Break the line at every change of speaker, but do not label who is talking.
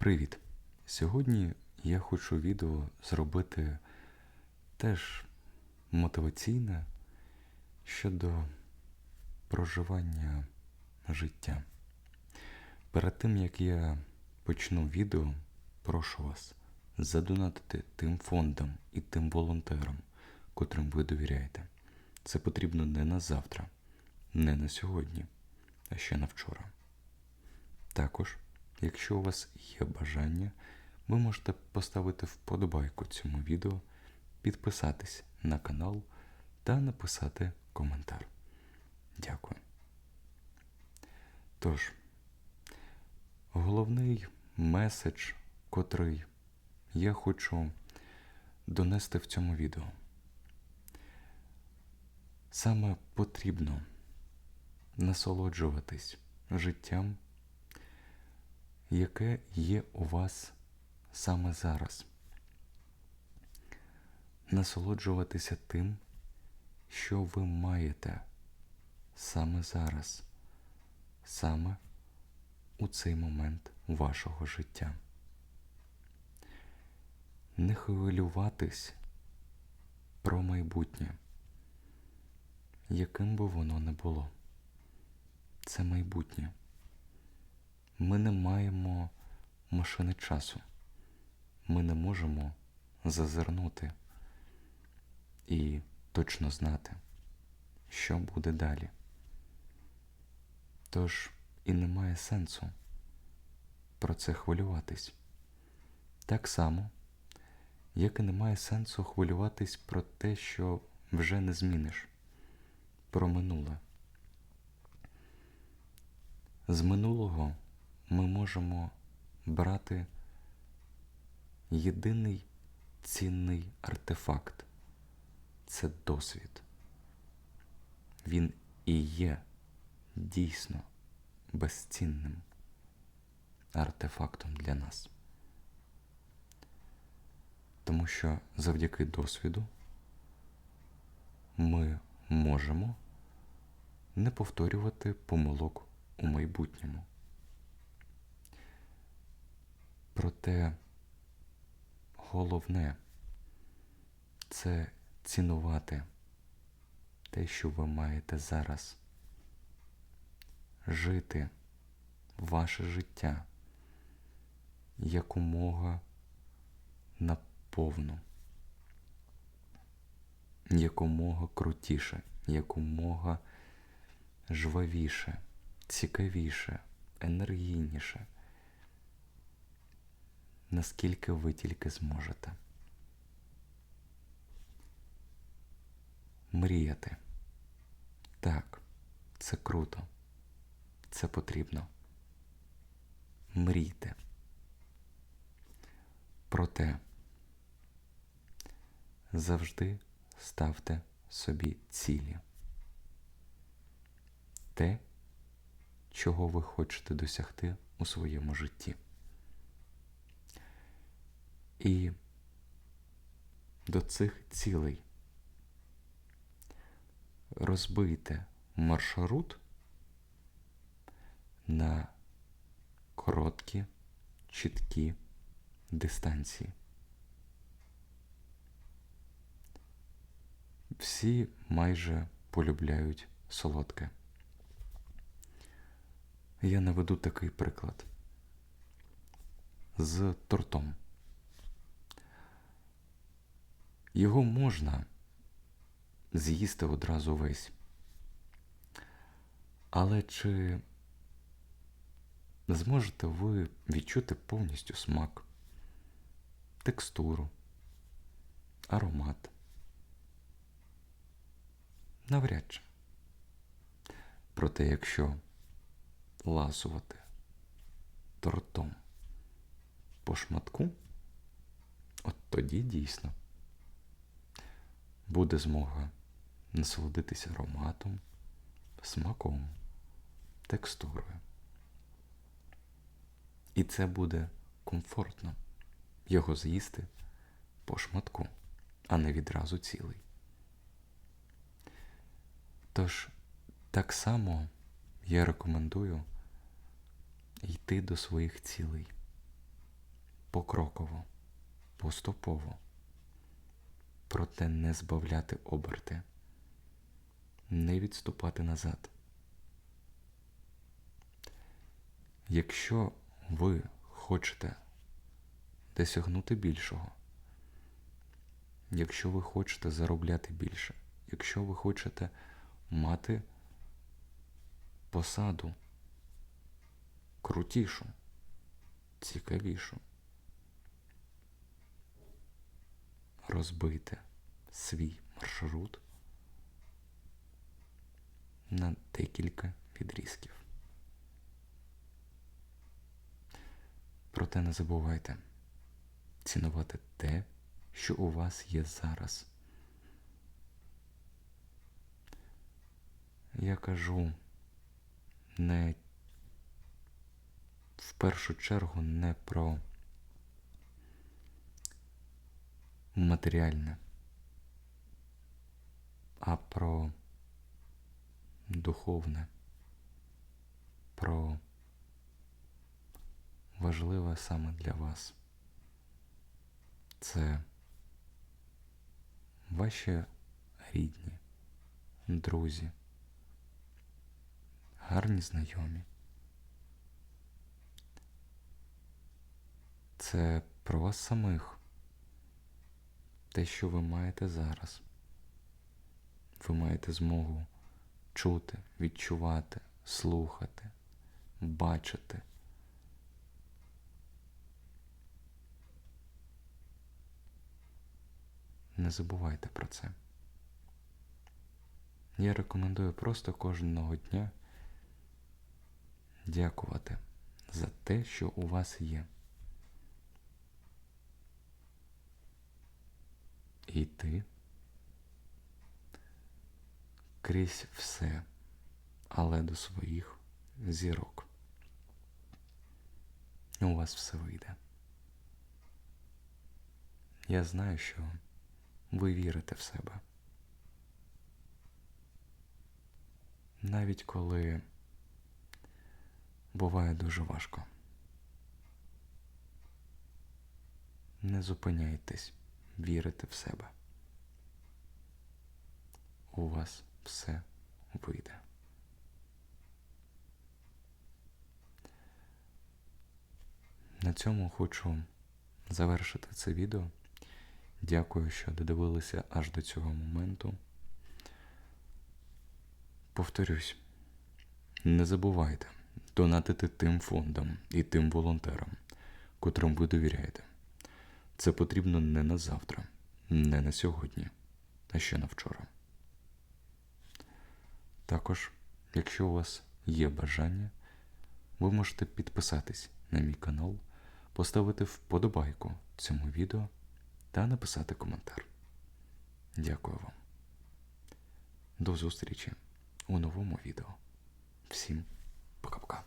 Привіт! Сьогодні я хочу відео зробити теж мотиваційне щодо проживання життя. Перед тим як я почну відео, прошу вас задонатити тим фондам і тим волонтерам, котрим ви довіряєте. Це потрібно не на завтра, не на сьогодні, а ще на вчора. Також, якщо у вас є бажання, ви можете поставити вподобайку цьому відео, підписатись на канал та написати коментар. Дякую. Тож, головний меседж, котрий я хочу донести в цьому відео. Саме потрібно насолоджуватись життям, яке є у вас саме зараз. Насолоджуватися тим, що ви маєте саме зараз, саме у цей момент вашого життя. Не хвилюватись про майбутнє, яким би воно не було. Це майбутнє. Ми не маємо машини часу. Ми не можемо зазирнути і точно знати, що буде далі. Тож і немає сенсу про це хвилюватись. Так само, як і немає сенсу хвилюватись про те, що вже не зміниш, про минуле. З минулого ми можемо брати єдиний цінний артефакт це досвід. Він і є дійсно безцінним артефактом для нас. Тому що завдяки досвіду ми можемо не повторювати помилок у майбутньому. Проте головне це цінувати те, що ви маєте зараз, жити ваше життя якомога наповну, якомога крутіше, якомога жвавіше, цікавіше, енергійніше наскільки ви тільки зможете. Мріяти. Так, це круто. Це потрібно. Мрійте. Проте завжди ставте собі цілі. Те, чого ви хочете досягти у своєму житті. І до цих цілей розбийте маршрут на короткі, чіткі дистанції. Всі майже полюбляють солодке. Я наведу такий приклад з тортом. Його можна з'їсти одразу весь. Але чи зможете ви відчути повністю смак, текстуру, аромат? Навряд чи. Проте, якщо ласувати тортом по шматку, от тоді дійсно буде змога насолодитися ароматом, смаком, текстурою. І це буде комфортно його з'їсти по шматку, а не відразу цілий. Тож, так само я рекомендую йти до своїх цілей, покроково, поступово, проте не збавляти оберти, не відступати назад. Якщо ви хочете досягнути більшого, якщо ви хочете заробляти більше, якщо ви хочете мати посаду крутішу, цікавішу, розбити свій маршрут на декілька відрізків. Проте не забувайте цінувати те, що у вас є зараз. Я кажу не в першу чергу не про матеріальне, а про духовне, про важливе саме для вас. Це ваші рідні, друзі, гарні знайомі. Це про вас самих, те, що ви маєте зараз. Ви маєте змогу чути, відчувати, слухати, бачити. Не забувайте про це. Я рекомендую просто кожного дня дякувати за те, що у вас є. Йти крізь все, але до своїх зірок. У вас все вийде. Я знаю, що ви вірите в себе. Навіть коли буває дуже важко. Не зупиняйтесь, вірите в себе. У вас все вийде. На цьому хочу завершити це відео. Дякую, що додивилися аж до цього моменту. Повторюсь, не забувайте донатити тим фондам і тим волонтерам, котрим ви довіряєте. Це потрібно не на завтра, не на сьогодні, а ще на вчора. Також, якщо у вас є бажання, ви можете підписатись на мій канал, поставити вподобайку цьому відео та написати коментар. Дякую вам. До зустрічі у новому відео. Всім пока-пока.